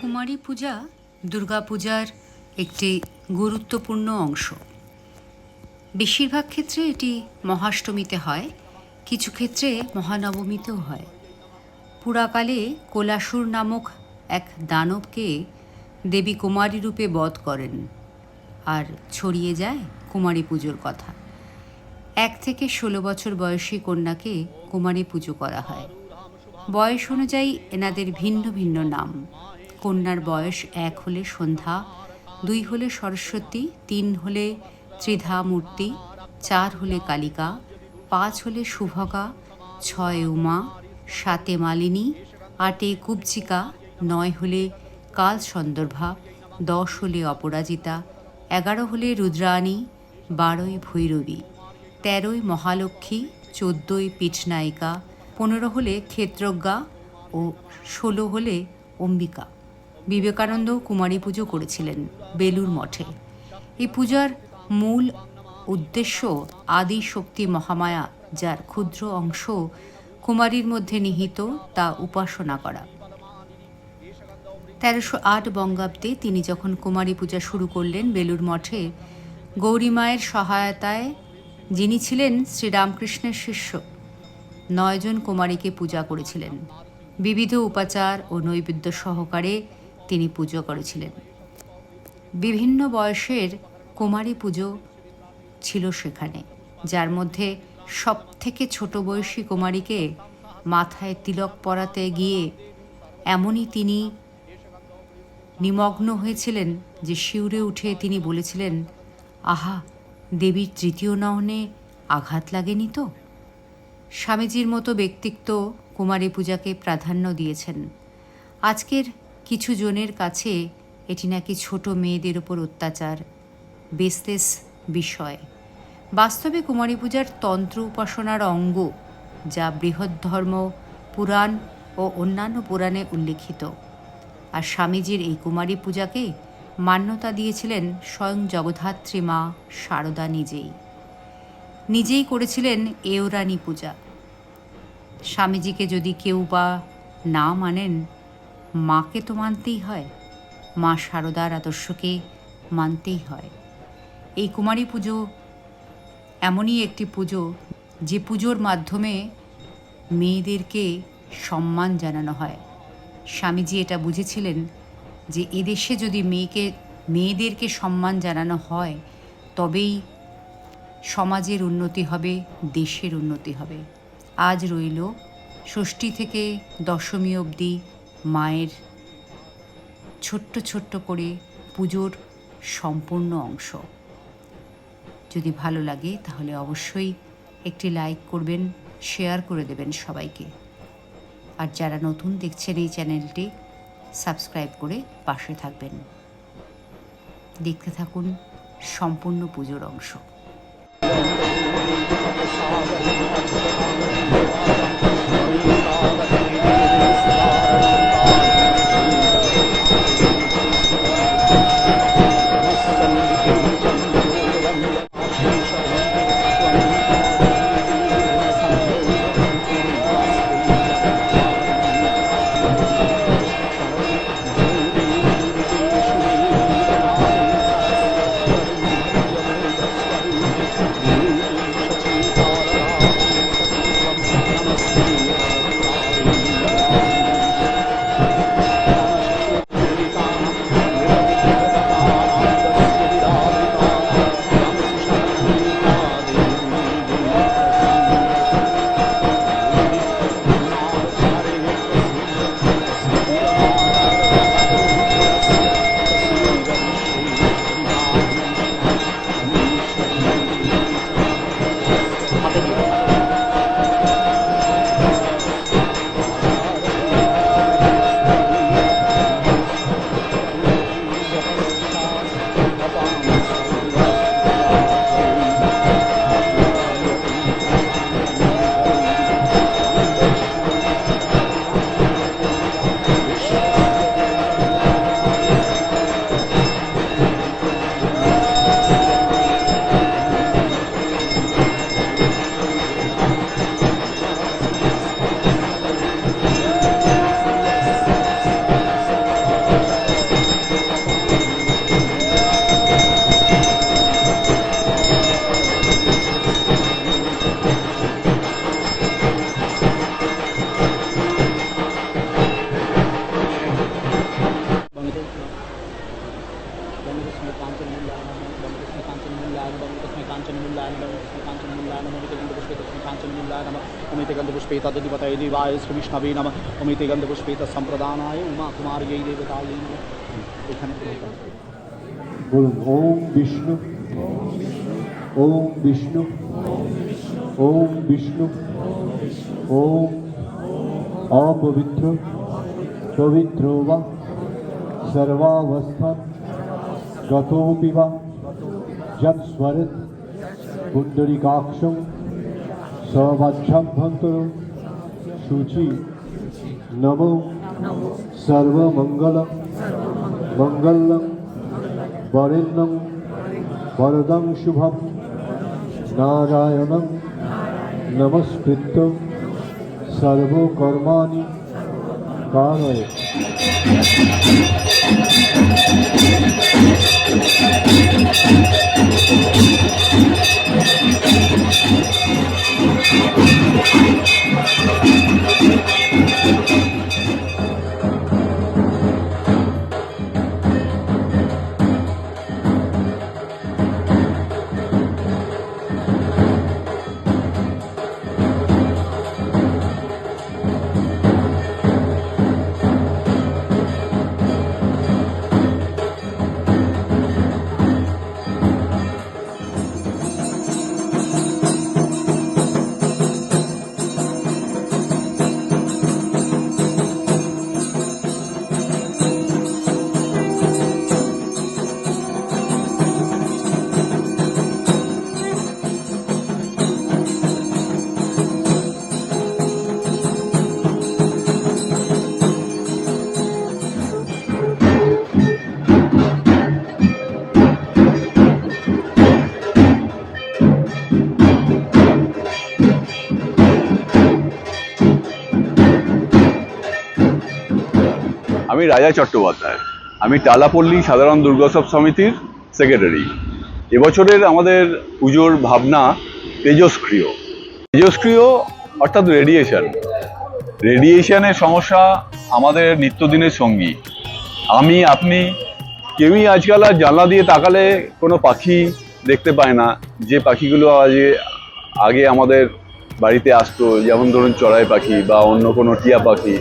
কুমারী পূজা দুর্গাপূজার একটি গুরুত্বপূর্ণ অংশ। বেশিরভাগ ক্ষেত্রে এটি মহাষ্টমীতে হয়, কিছু ক্ষেত্রে মহানবমীতেও হয়। পুরাকালে কোলাসুর নামক এক দানবকে দেবী কুমারী রূপে বধ করেন আর ছড়িয়ে যায় কুমারী পুজোর কথা। এক থেকে ষোলো বছর বয়সী কন্যাকে কুমারী পুজো করা হয়। বয়স অনুযায়ী এনাদের ভিন্ন ভিন্ন নাম। কন্যার বয়স এক হলে সন্ধ্যা দুই হলে সরস্বতী, তিন হলে ত্রিধা মূর্তি চার হলে কালিকা, পাঁচ হলে শুভকা ছয় উমা, সাতে মালিনী, আটে কুবচিকা, নয় হলে কাল সন্দর্ভা দশ হলে অপরাজিতা, এগারো হলে রুদ্রাণী, বারোই ভৈরবী, তেরোই মহালক্ষ্মী, চোদ্দোই পীঠনায়িকা, পনেরো হলে ক্ষেত্রজ্ঞা ও ষোলো হলে অম্বিকা। বিবেকানন্দ কুমারী পুজো করেছিলেন বেলুর মঠে। এই পূজার মূল উদ্দেশ্য আদি শক্তি মহামায়া, যার ক্ষুদ্র অংশ কুমারীর মধ্যে নিহিত, তা উপাসনা করা। তেরোশো আট বঙ্গাব্দে তিনি যখন কুমারী পূজা শুরু করলেন বেলুর মঠে গৌরীমায়ের সহায়তায় যিনি ছিলেন শ্রীরামকৃষ্ণের শিষ্য নয়জন কুমারীকে পূজা করেছিলেন। বিবিধ উপাচার ও নৈবেদ্য সহকারে তিনি পুজো করেছিলেন। বিভিন্ন বয়সের কুমারী পুজো ছিল সেখানে, যার মধ্যে সব থেকে ছোট বয়সী কুমারীকে মাথায় তিলক পরাতে গিয়ে এমনই তিনি নিমগ্ন হয়েছিলেন যে শিউরে উঠে তিনি বলেছিলেন, আহা, দেবীর তৃতীয় নয়নে আঘাত লাগেনি তো? স্বামীজির মতো ব্যক্তিত্ব কুমারী পূজাকে প্রাধান্য দিয়েছেন। আজকের কিছু জনের কাছে এটি নাকি ছোট মেয়েদের ওপর অত্যাচার। বেসলেস বিষয়। বাস্তবে কুমারী পূজার তন্ত্র উপাসনার অঙ্গ, যা বৃহৎধর্ম পুরাণ ও অন্যান্য পুরাণে উল্লিখিত। আর স্বামীজির এই কুমারী পূজাকে মান্যতা দিয়েছিলেন স্বয়ং জগদ্ধাত্রী মা শারদা নিজেই। নিজেই করেছিলেন এওরানি পূজা। স্বামীজিকে যদি কেউ বা না মানেন মাকে তো মানতেই হয়, মা শারদার আদর্শকে মানতেই হয়। এই কুমারী পুজো এমনই একটি পুজো যে পুজোর মাধ্যমে মেয়েদেরকে সম্মান জানানো হয়। স্বামীজি এটা বুঝেছিলেন যে এদেশে যদি মেয়েকে, মেয়েদেরকে সম্মান জানানো হয়, তবেই সমাজের উন্নতি হবে, দেশের উন্নতি হবে। আজ রইল ষষ্ঠী থেকে দশমী অবধি মায়ের ছোট্ট ছোট্ট করে পুজোর সম্পূর্ণ অংশ। যদি ভালো লাগে তাহলে অবশ্যই একটি লাইক করবেন, শেয়ার করে দেবেন সবাইকে। আর যারা নতুন দেখছেন এই চ্যানেলটি, সাবস্ক্রাইব করে পাশে থাকবেন। দেখতে থাকুন সম্পূর্ণ পুজোর অংশ। गन्धपुष्पे तदधिपतये देवाय श्रीविष्णवे नमः अमिते गन्धपुष्पे तत्सम्प्रदानाय उमा कुमार्यै देवतायै नमः এখানে বলুন ওম বিষ্ণু ওম বিষ্ণু ওম বিষ্ণু ওম অপবিত্র পবিত্র বা সর্বাবস্থান গতোপি বা যৎস্মরত शुचि नमो सर्वमंगल मंगल वरिण वरदम शुभम। नारायण नमस्कृत सर्वकर्मा का আমি রাজা চট্টোপাধ্যায়। আমি টালাপল্লী সাধারণ দুর্গোৎসব সমিতির সেক্রেটারি এবছরের আমাদের পুজোর ভাবনা তেজস্ক্রিয়। তেজস্ক্রিয় অর্থাৎ রেডিয়েশন রেডিয়েশনের সমস্যা আমাদের নিত্যদিনের সঙ্গী। আমি, আপনি, কেউই আজকাল আর জানলা দিয়ে তাকালে কোনো পাখি দেখতে পায় না। যে পাখিগুলো আজ আগে আমাদের বাড়িতে আসতো, যেমন ধরুন চড়াই পাখি বা অন্য কোনো টিয়া পাখি,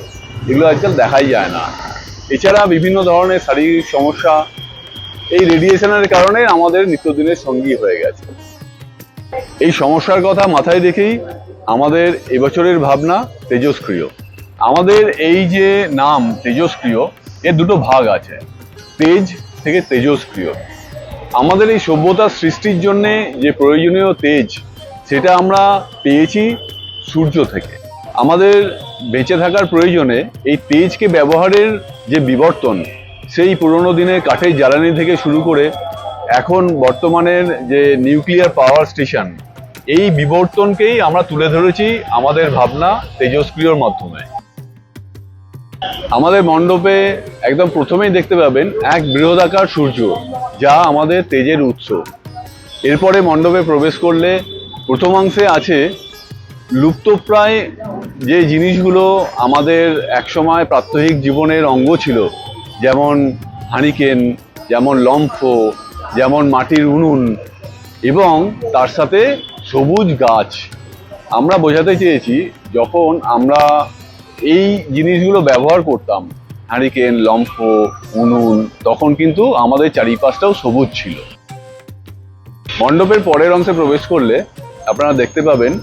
এগুলো আজকাল দেখাই যায় না। এছাড়া বিভিন্ন ধরনের শারীরিক সমস্যা এই রেডিয়েশনের কারণে আমাদের নিত্যদিনের সঙ্গী হয়ে গেছে। এই সমস্যার কথা মাথায় রেখেই আমাদের এবছরের ভাবনা তেজস্ক্রিয়। আমাদের এই যে নাম তেজস্ক্রিয়, এর দুটো ভাগ আছে, তেজ থেকে তেজস্ক্রিয়। আমাদের এই সভ্যতার সৃষ্টির জন্যে যে প্রয়োজনীয় তেজ, সেটা আমরা পেয়েছি সূর্য থেকে। আমাদের বেঁচে থাকার প্রয়োজনে এই তেজকে ব্যবহারের যে বিবর্তন, সেই পুরনো দিনের কাঠের জ্বালানি থেকে শুরু করে এখন বর্তমানের যে নিউক্লিয়ার পাওয়ার স্টেশন, এই বিবর্তনকেই আমরা তুলে ধরেছি আমাদের ভাবনা তেজস্ক্রিয়র মাধ্যমে। আমাদের মণ্ডপে একদম প্রথমেই দেখতে পাবেন এক বৃহদাকার সূর্য, যা আমাদের তেজের উৎস। এরপরে মণ্ডপে প্রবেশ করলে প্রথমাংশে আছে লুপ্তপ্রায় যে জিনিসগুলো আমাদের একসময় প্রাত্যহিক জীবনের অঙ্গ ছিল, যেমন হানিকেন, যেমন লম্ফ, যেমন মাটির উনুন এবং তার সাথে সবুজ গাছ। আমরা বোঝাতে চেয়েছি, যখন আমরা এই জিনিসগুলো ব্যবহার করতাম হারিকেন লম্ফ, উনুন, তখন কিন্তু আমাদের চারিপাশটাও সবুজ ছিল। মণ্ডপের পরের অংশে প্রবেশ করলে আপনারা দেখতে পাবেন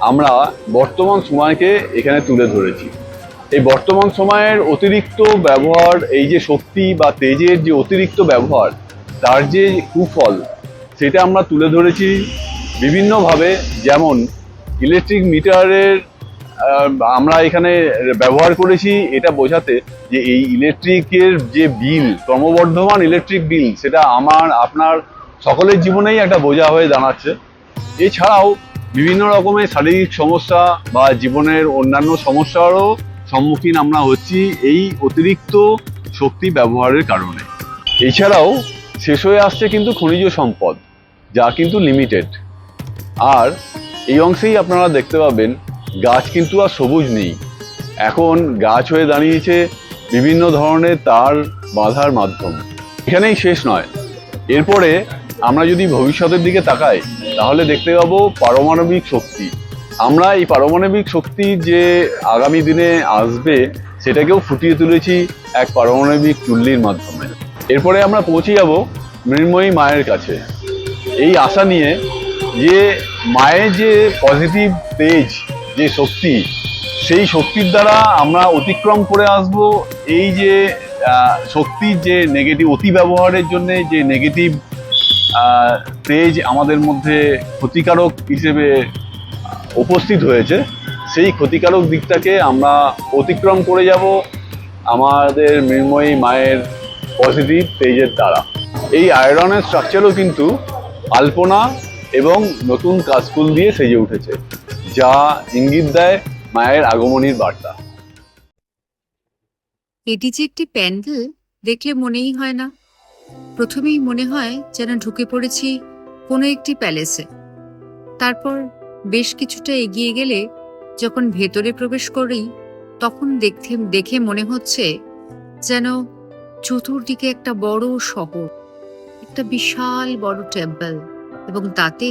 আমরা বর্তমান সময়কে এখানে তুলে ধরেছি। এই বর্তমান সময়ের অতিরিক্ত ব্যবহার, এই যে শক্তি বা তেজের যে অতিরিক্ত ব্যবহার, তার যে কুফল, সেটা আমরা তুলে ধরেছি বিভিন্নভাবে। যেমন ইলেকট্রিক মিটারের আমরা এখানে ব্যবহার করেছি এটা বোঝাতে যে এই ইলেকট্রিকের যে বিল, ক্রমবর্ধমান ইলেকট্রিক বিল, সেটা আমার, আপনার সকলের জীবনেই একটা বোঝা হয়ে দাঁড়াচ্ছে। এছাড়াও বিভিন্ন রকমের শারীরিক সমস্যা বা জীবনের অন্যান্য সমস্যারও সম্মুখীন আমরা হচ্ছি এই অতিরিক্ত শক্তি ব্যবহারের কারণে। এছাড়াও শেষ হয়ে আসছে কিন্তু খনিজ সম্পদ, যা কিন্তু লিমিটেড আর এই অংশেই আপনারা দেখতে পাবেন, গাছ কিন্তু আর সবুজ নেই। এখন গাছ হয়ে দাঁড়িয়েছে বিভিন্ন ধরনের তার বাঁধার মাধ্যম। এখানেই শেষ নয়। এরপরে আমরা যদি ভবিষ্যতের দিকে তাকাই তাহলে দেখতে পাবো পারমাণবিক শক্তি। আমরা এই পারমাণবিক শক্তি যে আগামী দিনে আসবে, সেটাকেও ফুটিয়ে তুলেছি এক পারমাণবিক চুল্লির মাধ্যমে। এরপরে আমরা পৌঁছে যাব মৃন্ময়ী মায়ের কাছে। এই আশা নিয়ে যে মায়ের যে পজিটিভ তেজ, যে শক্তি, সেই শক্তির দ্বারা আমরা অতিক্রম করে আসব। এই যে শক্তির যে নেগেটিভ অতি ব্যবহারের জন্য যে নেগেটিভ তেজ আমাদের মধ্যে ক্ষতিকারক হিসেবে উপস্থিত হয়েছে। সেই ক্ষতিকারক দিকটাকে আমরা অতিক্রম করে যাব আমাদের মৃন্ময়ী মায়ের পজিটিভ তেজের দ্বারা। এই আয়রনের স্ট্রাকচারও কিন্তু আলপনা এবং নতুন কাশফুল দিয়ে সেজে উঠেছে, যা ইঙ্গিত দেয় মায়ের আগমনীর বার্তা। এটি যে একটি প্যান্ডেল, দেখলে মনেই হয় না। প্রথমেই মনে হয় যেন ঢুকে পড়েছি কোনো একটি প্যালেসে। তারপর বেশ কিছুটা এগিয়ে গেলে যখন ভেতরে প্রবেশ করি, তখন দেখতে, দেখে মনে হচ্ছে যেন চতুর্দিকে একটা বড় শহর, একটা বিশাল বড় টেম্পল এবং তাতে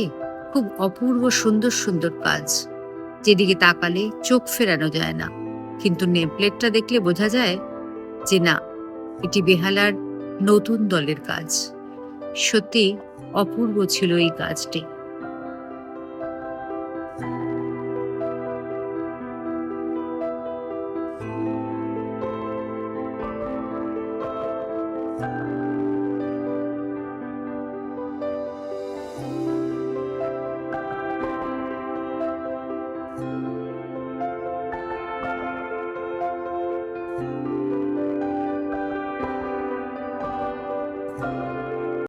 খুব অপূর্ব সুন্দর সুন্দর কাজ। যেদিকে তাকালে চোখ ফেরানো যায় না, কিন্তু নেমপ্লেটটা দেখলে বোঝা যায় যে না, এটি বেহালার নতুন দলের কাজ। সত্যি অপূর্ব ছিল এই কাজটি।